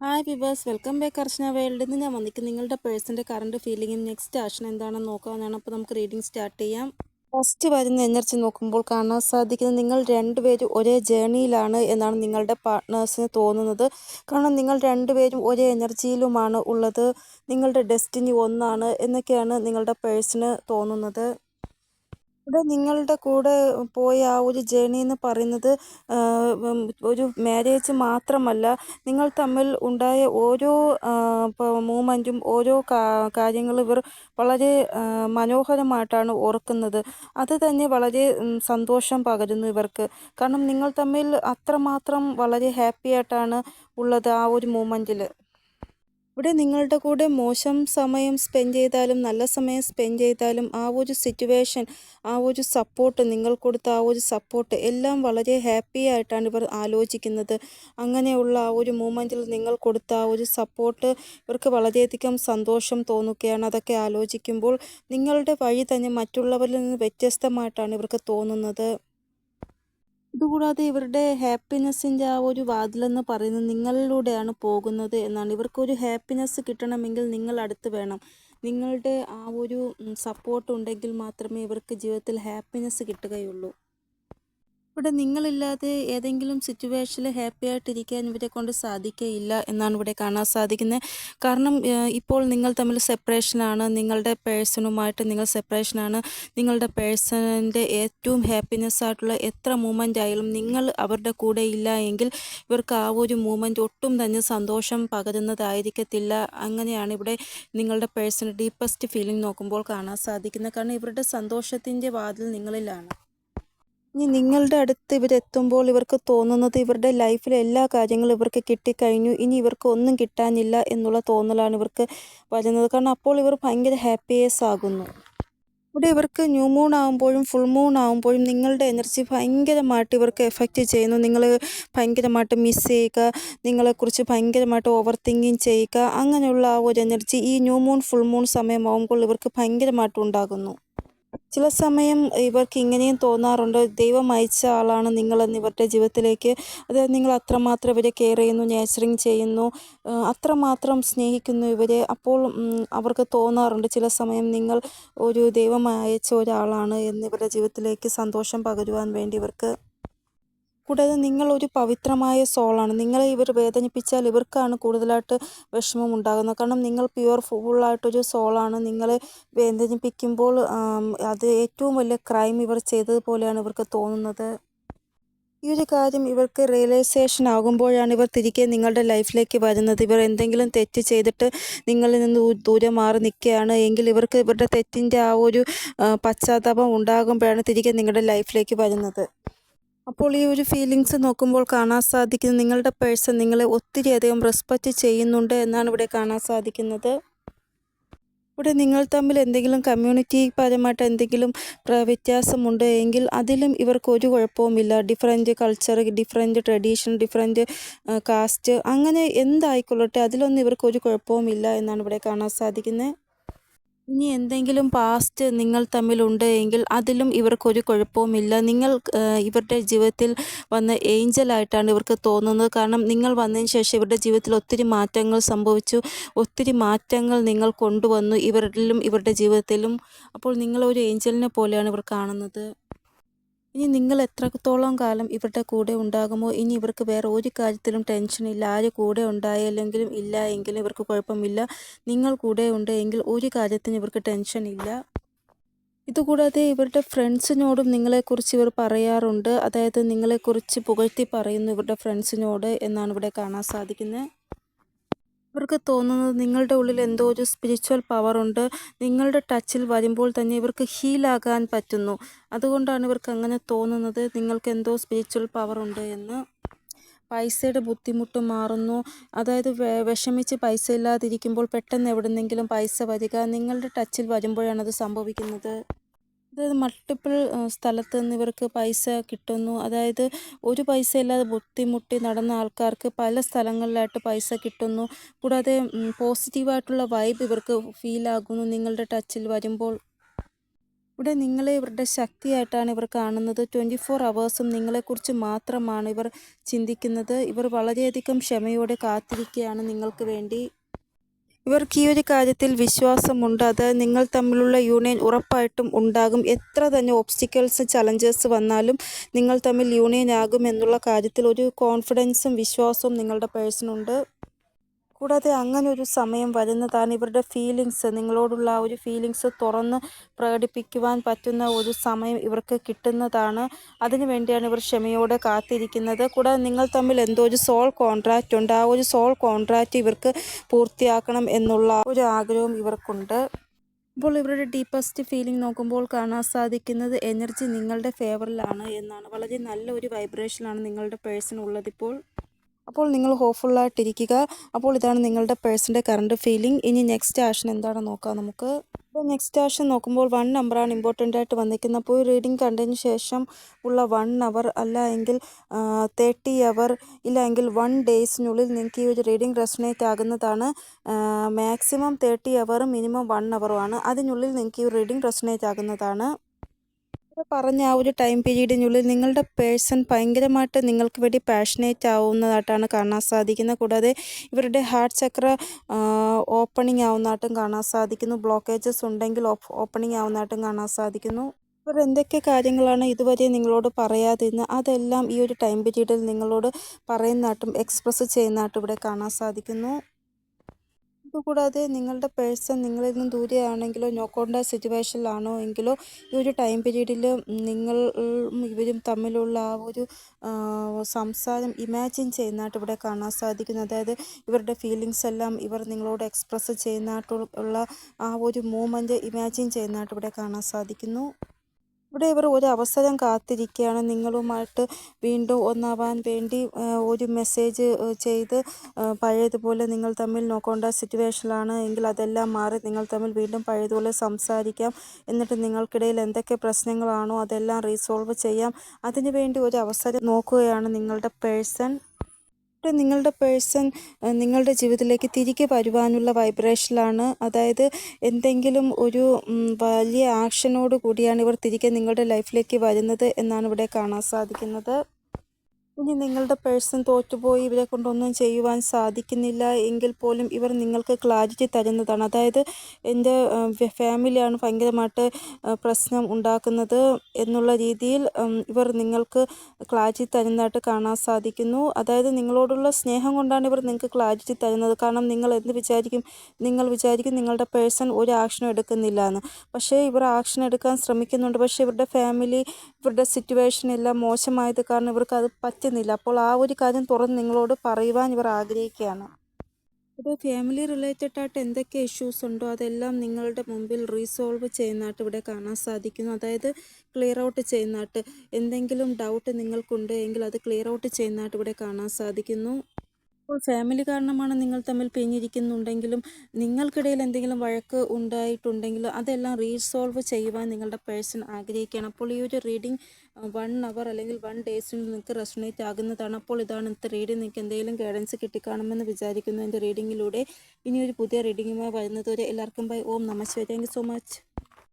Hi viewers welcome back Archana world ഇന്ന് ഞാൻ വന്നിരിക്കും നിങ്ങളുടെ പേഴ്സന്റെ കറണ്ട് ഫീലിങ്ങും നെക്സ്റ്റ് ആക്ഷൻ എന്താണെന്ന് നോക്കാവുന്നതാണ് അപ്പോൾ നമുക്ക് റീഡിംഗ് സ്റ്റാർട്ട് ചെയ്യാം. ഫസ്റ്റ് വരുന്ന എനർജി നോക്കുമ്പോൾ കാണാൻ സാധിക്കുന്നത് നിങ്ങൾ രണ്ടുപേരും ഒരേ ജേണിയിലാണ് എന്നാണ് നിങ്ങളുടെ പാർട്ട്നേഴ്സിന് തോന്നുന്നത്. കാരണം നിങ്ങൾ രണ്ടുപേരും ഒരേ എനർജിയിലുമാണ് ഉള്ളത്. നിങ്ങളുടെ ഡെസ്റ്റിനി ഒന്നാണ് എന്നൊക്കെയാണ് നിങ്ങളുടെ പേഴ്സണ് തോന്നുന്നത്. ഇവിടെ നിങ്ങളുടെ കൂടെ പോയ ആ ഒരു ജേണി എന്ന് പറയുന്നത് ഒരു മാരേജ് മാത്രമല്ല നിങ്ങൾ തമ്മിൽ ഉണ്ടായ ഓരോ മൂമെന്റും ഓരോ കാര്യങ്ങളും ഇവർ വളരെ മനോഹരമായിട്ടാണ് ഓർക്കുന്നത്. അത് തന്നെ വളരെ സന്തോഷം പകരുന്നു ഇവർക്ക്. കാരണം നിങ്ങൾ തമ്മിൽ അത്രമാത്രം വളരെ ഹാപ്പി ആയിട്ടാണ് ഉള്ളത് ആ ഒരു മൂമെന്റിൽ ഇവിടെ നിങ്ങളുടെ കൂടെ മോശം സമയം സ്പെൻഡ് ചെയ്താലും നല്ല സമയം സ്പെൻഡ് ചെയ്താലും ആ ഒരു സിറ്റുവേഷൻ ആ ഒരു സപ്പോർട്ട് നിങ്ങൾ കൊടുത്ത ആ ഒരു സപ്പോർട്ട് എല്ലാം വളരെ ഹാപ്പി ആയിട്ടാണ് ഇവർ ആലോചിക്കുന്നത്. അങ്ങനെയുള്ള ആ ഒരു മൂമെന്റിൽ നിങ്ങൾ കൊടുത്ത ആ ഒരു സപ്പോർട്ട് ഇവർക്ക് വളരെയധികം സന്തോഷം തോന്നുകയാണ്. അതൊക്കെ ആലോചിക്കുമ്പോൾ നിങ്ങളുടെ വഴി തന്നെ മറ്റുള്ളവരിൽ നിന്ന് വ്യത്യസ്തമായിട്ടാണ് ഇവർക്ക് തോന്നുന്നത്. ഇതുകൂടാതെ ഇവരുടെ ഹാപ്പിനെസ്സിന്റെ ആ ഒരു വാതിലെന്ന് പറയുന്നത് നിങ്ങളിലൂടെയാണ് പോകുന്നത് എന്നാണ്. ഇവർക്കൊരു ഹാപ്പിനെസ് കിട്ടണമെങ്കിൽ നിങ്ങൾ അടുത്ത് വേണം. നിങ്ങളുടെ ആ ഒരു സപ്പോർട്ട് ഉണ്ടെങ്കിൽ മാത്രമേ ഇവർക്ക് ജീവിതത്തിൽ ഹാപ്പിനെസ് കിട്ടുകയുള്ളൂ. ഇവിടെ നിങ്ങളില്ലാതെ ഏതെങ്കിലും സിറ്റുവേഷനിൽ ഹാപ്പി ആയിട്ടിരിക്കാൻ ഇവരെ കൊണ്ട് സാധിക്കയില്ല എന്നാണ് ഇവിടെ കാണാൻ സാധിക്കുന്നത്. കാരണം ഇപ്പോൾ നിങ്ങൾ തമ്മിൽ സെപ്പറേഷനാണ് നിങ്ങളുടെ പേഴ്സണുമായിട്ട് നിങ്ങൾ സെപ്പറേഷനാണ് നിങ്ങളുടെ പേഴ്സണിന്റെ ഏറ്റവും ഹാപ്പിനെസ് ആയിട്ടുള്ള എത്ര മൂമെന്റ് ആയാലും നിങ്ങൾ അവരുടെ കൂടെ ഇല്ല എങ്കിൽ ഇവർക്ക് ആ ഒരു മൂമെന്റ് ഒട്ടും തന്നെ സന്തോഷം പകരുന്നതായിരിക്കത്തില്ല. അങ്ങനെയാണ് ഇവിടെ നിങ്ങളുടെ പേഴ്സൺ ഡീപ്പസ്റ്റ് ഫീലിംഗ് നോക്കുമ്പോൾ കാണാൻ സാധിക്കുന്നത്. കാരണം ഇവരുടെ സന്തോഷത്തിന്റെ വാതിൽ നിങ്ങളിലാണ്. ഇനി നിങ്ങളുടെ അടുത്ത് ഇവരെത്തുമ്പോൾ ഇവർക്ക് തോന്നുന്നത് ഇവരുടെ ലൈഫിലെ എല്ലാ കാര്യങ്ങളും ഇവർക്ക് കിട്ടിക്കഴിഞ്ഞു. ഇനി ഇവർക്ക് ഒന്നും കിട്ടാനില്ല എന്നുള്ള തോന്നലാണ് ഇവർക്ക് വരുന്നത്. കാരണം അപ്പോൾ ഇവർ ഭയങ്കര ഹാപ്പിയസ് ആകുന്നു. ഇവിടെ ഇവർക്ക് ന്യൂ മൂൺ ആകുമ്പോഴും ഫുൾ മൂൺ ആകുമ്പോഴും നിങ്ങളുടെ എനർജി ഭയങ്കരമായിട്ട് ഇവർക്ക് എഫക്റ്റ് ചെയ്യുന്നു. നിങ്ങൾ ഭയങ്കരമായിട്ട് മിസ് ചെയ്യുക. നിങ്ങളെക്കുറിച്ച് ഭയങ്കരമായിട്ട് ഓവർ തിങ്കിങ് ചെയ്യുക. അങ്ങനെയുള്ള ആ ഒരു എനർജി ഈ ന്യൂ മൂൺ ഫുൾ മൂൺ സമയമാകുമ്പോൾ ഇവർക്ക് ഭയങ്കരമായിട്ട് ഉണ്ടാകുന്നു. ചില സമയം ഇവർക്ക് ഇങ്ങനെയും തോന്നാറുണ്ട് ദൈവം അയച്ച ആളാണ് നിങ്ങളെന്ന് ഇവരുടെ ജീവിതത്തിലേക്ക്. അതായത് നിങ്ങൾ അത്രമാത്രം ഇവരെ കെയർ ചെയ്യുന്നു നേച്ചറിങ് ചെയ്യുന്നു അത്രമാത്രം സ്നേഹിക്കുന്നു ഇവരെ. അപ്പോൾ അവർക്ക് തോന്നാറുണ്ട് ചില സമയം നിങ്ങൾ ഒരു ദൈവം അയച്ച ഒരാളാണ് എന്ന് ഇവരുടെ ജീവിതത്തിലേക്ക് സന്തോഷം പകരുവാൻ വേണ്ടി ഇവർക്ക് കൂടാതെ നിങ്ങളൊരു പവിത്രമായ സോളാണ്. നിങ്ങളെ ഇവർ വേദനിപ്പിച്ചാൽ ഇവർക്കാണ് കൂടുതലായിട്ട് വിഷമം ഉണ്ടാകുന്നത്. കാരണം നിങ്ങൾ പ്യുവർ ഫുള്ളായിട്ടൊരു സോളാണ്. നിങ്ങളെ വേദനിപ്പിക്കുമ്പോൾ അത് ഏറ്റവും വലിയ ക്രൈം ഇവർ ചെയ്തതുപോലെയാണ് ഇവർക്ക് തോന്നുന്നത്. ഈ ഒരു കാര്യം ഇവർക്ക് റിയലൈസേഷൻ ആകുമ്പോഴാണ് ഇവർ തിരികെ നിങ്ങളുടെ ലൈഫിലേക്ക് വരുന്നത്. ഇവർ എന്തെങ്കിലും തെറ്റ് ചെയ്തിട്ട് നിങ്ങളിൽ നിന്ന് ദൂരെ മാറി നിൽക്കുകയാണ്. എങ്കിൽ ഇവർക്ക് ഇവരുടെ തെറ്റിന്റെ ആ ഒരു പശ്ചാത്താപം ഉണ്ടാകുമ്പോഴാണ് തിരികെ നിങ്ങളുടെ ലൈഫിലേക്ക് വരുന്നത്. അപ്പോൾ ഈ ഒരു ഫീലിങ്സ് നോക്കുമ്പോൾ കാണാൻ സാധിക്കുന്നത് നിങ്ങളുടെ പേഴ്സൺ നിങ്ങളെ ഒത്തിരി അധികം റെസ്പെക്റ്റ് ചെയ്യുന്നുണ്ട് എന്നാണ് ഇവിടെ കാണാൻ സാധിക്കുന്നത്. ഇവിടെ നിങ്ങൾ തമ്മിൽ എന്തെങ്കിലും കമ്മ്യൂണിറ്റി പരമായിട്ട് എന്തെങ്കിലും വ്യത്യാസമുണ്ട് എങ്കിൽ അതിലും ഇവർക്ക് ഒരു കുഴപ്പവുമില്ല. Different culture different tradition different caste അങ്ങനെ എന്തായിക്കൊള്ളട്ടെ അതിലൊന്നും ഇവർക്ക് ഒരു കുഴപ്പവുമില്ല എന്നാണ് ഇവിടെ കാണാൻ സാധിക്കുന്നത്. ഇനി എന്തെങ്കിലും പാസ്റ്റ് നിങ്ങൾ തമ്മിലുണ്ട് എങ്കിൽ അതിലും ഇവർക്കൊരു കുഴപ്പവുമില്ല നിങ്ങൾ ഇവരുടെ ജീവിതത്തിൽ വന്ന ഏഞ്ചലായിട്ടാണ് ഇവർക്ക് തോന്നുന്നത്. കാരണം നിങ്ങൾ വന്നതിന് ശേഷം ഇവരുടെ ജീവിതത്തിൽ ഒത്തിരി മാറ്റങ്ങൾ സംഭവിച്ചു. ഒത്തിരി മാറ്റങ്ങൾ നിങ്ങൾ കൊണ്ടുവന്നു. ഇവരിലും ഇവരുടെ ജീവിതത്തിലും. അപ്പോൾ നിങ്ങളൊരു ഏഞ്ചലിനെ പോലെയാണ് ഇവർ കാണുന്നത്. ഇനി നിങ്ങൾ എത്രത്തോളം കാലം ഇവരുടെ കൂടെ ഉണ്ടാകുമോ? ഇനി ഇവർക്ക് വേറെ ഒരു കാര്യത്തിലും ടെൻഷനില്ല ആര് കൂടെ ഉണ്ടായില്ലെങ്കിലും ഇല്ല എങ്കിലും ഇവർക്ക് കുഴപ്പമില്ല. നിങ്ങൾ കൂടെ ഉണ്ട് എങ്കിൽ ഒരു കാര്യത്തിന് ഇവർക്ക് ടെൻഷനില്ല ഇതുകൂടാതെ ഇവരുടെ ഫ്രണ്ട്സിനോടും നിങ്ങളെക്കുറിച്ച് ഇവർ പറയാറുണ്ട്. അതായത് നിങ്ങളെക്കുറിച്ച് പുകഴ്ത്തി പറയുന്നു ഇവരുടെ ഫ്രണ്ട്സിനോട് എന്നാണ് ഇവിടെ കാണാൻ സാധിക്കുന്നത്. ഇവർക്ക് തോന്നുന്നത് നിങ്ങളുടെ ഉള്ളിൽ എന്തോ ഒരു സ്പിരിച്വൽ പവർ ഉണ്ട്. നിങ്ങളുടെ ടച്ചിൽ വരുമ്പോൾ തന്നെ ഇവർക്ക് ഹീലാകാൻ പറ്റുന്നു. അതുകൊണ്ടാണ് ഇവർക്ക് അങ്ങനെ തോന്നുന്നത് നിങ്ങൾക്ക് എന്തോ സ്പിരിച്വൽ പവർ ഉണ്ട് എന്ന്. പൈസയുടെ ബുദ്ധിമുട്ട് മാറുന്നു. അതായത് വിഷമിച്ച് പൈസ ഇല്ലാതിരിക്കുമ്പോൾ പെട്ടെന്ന് എവിടെന്നെങ്കിലും പൈസ വരിക. നിങ്ങളുടെ ടച്ചിൽ വരുമ്പോഴാണ് അത് സംഭവിക്കുന്നത്. അതായത് മൾട്ടിപ്പിൾ സ്ഥലത്ത് നിന്ന് ഇവർക്ക് പൈസ കിട്ടുന്നു. അതായത് ഒരു പൈസ ഇല്ലാതെ ബുദ്ധിമുട്ടി നടന്ന ആൾക്കാർക്ക് പല സ്ഥലങ്ങളിലായിട്ട് പൈസ കിട്ടുന്നു. കൂടാതെ പോസിറ്റീവായിട്ടുള്ള വൈബ് ഇവർക്ക് ഫീൽ ആകുന്നു നിങ്ങളുടെ ടച്ചിൽ വരുമ്പോൾ. ഇവിടെ നിങ്ങളെ ഇവരുടെ ശക്തിയായിട്ടാണ് ഇവർ കാണുന്നത്. ട്വന്റി ഫോർ അവേഴ്സും നിങ്ങളെക്കുറിച്ച് മാത്രമാണ് ഇവർ ചിന്തിക്കുന്നത്. ഇവർ വളരെയധികം ക്ഷമയോടെ കാത്തിരിക്കുകയാണ് നിങ്ങൾക്ക് വേണ്ടി. ഇവർക്ക് ഈ ഒരു കാര്യത്തിൽ വിശ്വാസമുണ്ട്. അത് നിങ്ങൾ തമ്മിലുള്ള യൂണിയൻ ഉറപ്പായിട്ടും ഉണ്ടാകും. എത്ര തന്നെ ഒബ്സ്റ്റിക്കൽസ് ചലഞ്ചേഴ്സ് വന്നാലും നിങ്ങൾ തമ്മിൽ യൂണിയൻ ആകും എന്നുള്ള കാര്യത്തിൽ ഒരു കോൺഫിഡൻസും വിശ്വാസവും നിങ്ങളുടെ പേഴ്സണുണ്ട് കൂടാതെ അങ്ങനെ ഒരു സമയം വരുന്നതാണ് ഇവരുടെ ഫീലിങ്സ് നിങ്ങളോടുള്ള ആ ഒരു ഫീലിങ്സ് തുറന്ന് പ്രകടിപ്പിക്കുവാൻ പറ്റുന്ന ഒരു സമയം ഇവർക്ക് കിട്ടുന്നതാണ്. അതിനു വേണ്ടിയാണ് ഇവർ ക്ഷമയോടെ കാത്തിരിക്കുന്നത്. കൂടാതെ നിങ്ങൾ തമ്മിൽ എന്തോ ഒരു സോൾ കോൺട്രാക്റ്റ് ഉണ്ട്. ആ ഒരു സോൾ കോൺട്രാക്റ്റ് ഇവർക്ക് പൂർത്തിയാക്കണം എന്നുള്ള ഒരു ആഗ്രഹവും ഇവർക്കുണ്ട്. ഇപ്പോൾ ഇവരുടെ ഡീപ്പസ്റ്റ് ഫീലിംഗ് നോക്കുമ്പോൾ കാണാൻ സാധിക്കുന്നത് എനർജി നിങ്ങളുടെ ഫേവറിലാണ് എന്നാണ്. വളരെ നല്ല ഒരു വൈബ്രേഷനാണ് നിങ്ങളുടെ പേഴ്സൺ ഉള്ളതിപ്പോൾ അപ്പോൾ നിങ്ങൾ ഹോപ്പ്ഫുള്ളായിട്ടിരിക്കുക അപ്പോൾ ഇതാണ് നിങ്ങളുടെ പേഴ്സന്റെ കറണ്ട് ഫീലിംഗ് ഇനി നെക്സ്റ്റ് ആഷൻ എന്താണെന്ന് നോക്കാം നമുക്ക്? അപ്പോൾ നെക്സ്റ്റ് ആഷൻ നോക്കുമ്പോൾ വൺ നമ്പറാണ് ഇമ്പോർട്ടന്റ് ആയിട്ട് വന്നിരിക്കുന്നത്. അപ്പോൾ റീഡിംഗ് കണ്ടതിന് ശേഷം ഉള്ള വൺ അവർ അല്ല എങ്കിൽ തേർട്ടി അവർ ഇല്ല എങ്കിൽ വൺ ഡേയ്സിനുള്ളിൽ നിങ്ങൾക്ക് ഈ ഒരു റീഡിംഗ് റെസണേറ്റ് ആകുന്നതാണ്. മാക്സിമം തേർട്ടി അവറും മിനിമം വൺ അവറുമാണ് അതിനുള്ളിൽ നിങ്ങൾക്ക് ഈ റീഡിംഗ് റെസണേറ്റ് ആകുന്നതാണ്. പറഞ്ഞ ആ ഒരു ടൈം പീരീഡിനുള്ളിൽ നിങ്ങളുടെ പേഴ്സൺ ഭയങ്കരമായിട്ട് നിങ്ങൾക്ക് വേണ്ടി പാഷനേറ്റ് ആവുന്നതായിട്ടാണ് കാണാൻ സാധിക്കുന്നത്. കൂടാതെ ഇവരുടെ ഹാർട്ട് ചക്ര ഓപ്പണിംഗ് ആവുന്നതായിട്ടും കാണാൻ സാധിക്കുന്നു. ബ്ലോക്കേജസ് ഉണ്ടെങ്കിൽ ഓപ്പണിംഗ് ആവുന്നതായിട്ടും കാണാൻ സാധിക്കുന്നു. ഇവർ എന്തൊക്കെ കാര്യങ്ങളാണ് ഇതുവരെ നിങ്ങളോട് പറയാതിരുന്നത്? അതെല്ലാം ഈ ഒരു ടൈം പീരീഡിൽ നിങ്ങളോട് പറയുന്നതായിട്ടും എക്സ്പ്രസ് ചെയ്യുന്നതായിട്ടും ഇവിടെ കാണാൻ സാധിക്കുന്നു. അതുകൂടാതെ നിങ്ങളുടെ പേഴ്സൺ നിങ്ങളിൽ നിന്ന് ദൂരെയാണെങ്കിലോ നോ കോണ്ടാക്ട് സിറ്റുവേഷനിലാണോ എങ്കിലോ ഈ ഒരു ടൈം പീരീഡിൽ നിങ്ങൾ ഇവരും തമ്മിലുള്ള ആ ഒരു സംസാരം ഇമാജിൻ ചെയ്യുന്നതായിട്ട് ഇവിടെ കാണാൻ സാധിക്കുന്നു. അതായത് ഇവരുടെ ഫീലിങ്സ് എല്ലാം ഇവർ നിങ്ങളോട് എക്സ്പ്രസ് ചെയ്യുന്നതായിട്ടുള്ള ആ ഒരു മൂമെന്റ് ഇമാജിൻ ചെയ്യുന്നതായിട്ട് ഇവിടെ കാണാൻ സാധിക്കുന്നു. ഇവിടെ ഇവർ ഒരു അവസരം കാത്തിരിക്കുകയാണ്. നിങ്ങളുമായിട്ട് വീണ്ടും ഒന്നാവാൻ വേണ്ടി ഒരു മെസ്സേജ് ചെയ്ത് പഴയതുപോലെ നിങ്ങൾ തമ്മിൽ നോക്കേണ്ട സിറ്റുവേഷനിലാണ് എങ്കിൽ അതെല്ലാം മാറി നിങ്ങൾ തമ്മിൽ വീണ്ടും പഴയതുപോലെ സംസാരിക്കാം. എന്നിട്ട് നിങ്ങൾക്കിടയിൽ എന്തൊക്കെ പ്രശ്നങ്ങളാണോ അതെല്ലാം റീസോൾവ് ചെയ്യാം. അതിനുവേണ്ടി ഒരു അവസരം നോക്കുകയാണ് നിങ്ങളുടെ പേഴ്സൺ ഇവിടെ നിങ്ങളുടെ പേഴ്സൺ നിങ്ങളുടെ ജീവിതത്തിലേക്ക് തിരികെ വരുവാനുള്ള വൈബ്രേഷനിലാണ്. അതായത് എന്തെങ്കിലും ഒരു വലിയ ആക്ഷനോട് കൂടിയാണ് ഇവർ തിരികെ നിങ്ങളുടെ ലൈഫിലേക്ക് വരുന്നത് എന്നാണ് ഇവിടെ കാണാൻ സാധിക്കുന്നത്. ഇനി നിങ്ങളുടെ പേഴ്സൺ തോറ്റുപോയി ഇവരെ കൊണ്ടൊന്നും ചെയ്യുവാൻ സാധിക്കുന്നില്ല. എങ്കിൽ പോലും ഇവർ നിങ്ങൾക്ക് ക്ലാരിറ്റി തരുന്നതാണ്. അതായത് എന്റെ ഫാമിലിയാണ് ഭയങ്കരമായിട്ട് പ്രശ്നം ഉണ്ടാക്കുന്നത് എന്നുള്ള രീതിയിൽ ഇവർ നിങ്ങൾക്ക് ക്ലാരിറ്റി തരുന്നതായിട്ട് കാണാൻ സാധിക്കുന്നു. അതായത് നിങ്ങളോടുള്ള സ്നേഹം കൊണ്ടാണ് ഇവർ നിങ്ങൾക്ക് ക്ലാരിറ്റി തരുന്നത്. കാരണം നിങ്ങൾ എന്ത് വിചാരിക്കും നിങ്ങൾ വിചാരിക്കും നിങ്ങളുടെ പേഴ്സൺ ഒരു ആക്ഷനും എടുക്കുന്നില്ല എന്ന് പക്ഷേ ഇവർ ആക്ഷൻ എടുക്കാൻ ശ്രമിക്കുന്നുണ്ട്. പക്ഷേ ഇവരുടെ ഫാമിലി ഇവരുടെ സിറ്റുവേഷൻ എല്ലാം മോശമായത് കാരണം ഇവർക്ക് അത് പറ്റ പറ്റുന്നില്ല. അപ്പോൾ ആ ഒരു കാര്യം തുറന്ന് നിങ്ങളോട് പറയുവാൻ ഇവർ ആഗ്രഹിക്കുകയാണ്. ഇപ്പോൾ ഫാമിലി റിലേറ്റഡ് ആയിട്ട് എന്തൊക്കെ ഇഷ്യൂസ് ഉണ്ടോ? അതെല്ലാം നിങ്ങളുടെ മുമ്പിൽ റീസോൾവ് ചെയ്യുന്നതായിട്ട് ഇവിടെ കാണാൻ സാധിക്കുന്നു. അതായത് ക്ലിയർ ഔട്ട് ചെയ്യുന്നതായിട്ട് എന്തെങ്കിലും ഡൗട്ട് നിങ്ങൾക്കുണ്ട് എങ്കിൽ അത് ക്ലിയർ ഔട്ട് ചെയ്യുന്നതായിട്ട് ഇവിടെ കാണാൻ സാധിക്കുന്നു. ഇപ്പോൾ ഫാമിലി കാരണമാണ് നിങ്ങൾ തമ്മിൽ പിരിഞ്ഞിരിക്കുന്നുണ്ടെങ്കിലും നിങ്ങൾക്കിടയിൽ എന്തെങ്കിലും വഴക്ക് ഉണ്ടായിട്ടുണ്ടെങ്കിലും അതെല്ലാം റീസോൾവ് ചെയ്യുവാൻ നിങ്ങളുടെ പേഴ്സൺ ആഗ്രഹിക്കുകയാണ്. അപ്പോൾ ഈ ഒരു റീഡിംഗ് വൺ അവർ അല്ലെങ്കിൽ വൺ ഡേയ്സിന് നിങ്ങൾക്ക് റെസണേറ്റ് ആകുന്നതാണ്. അപ്പോൾ ഇതാണ് ഇന്നത്തെ റീഡിംഗ് നിങ്ങൾക്ക് എന്തെങ്കിലും ഗൈഡൻസ് കിട്ടിക്കാണുമെന്ന് വിചാരിക്കുന്നു എന്റെ റീഡിങ്ങിലൂടെ. ഇനി ഒരു പുതിയ റീഡിങ്ങുമായി വരുന്നത് വരെ എല്ലാവർക്കും ബൈ ഓം നമസ്തേ താങ്ക് സോ മച്ച്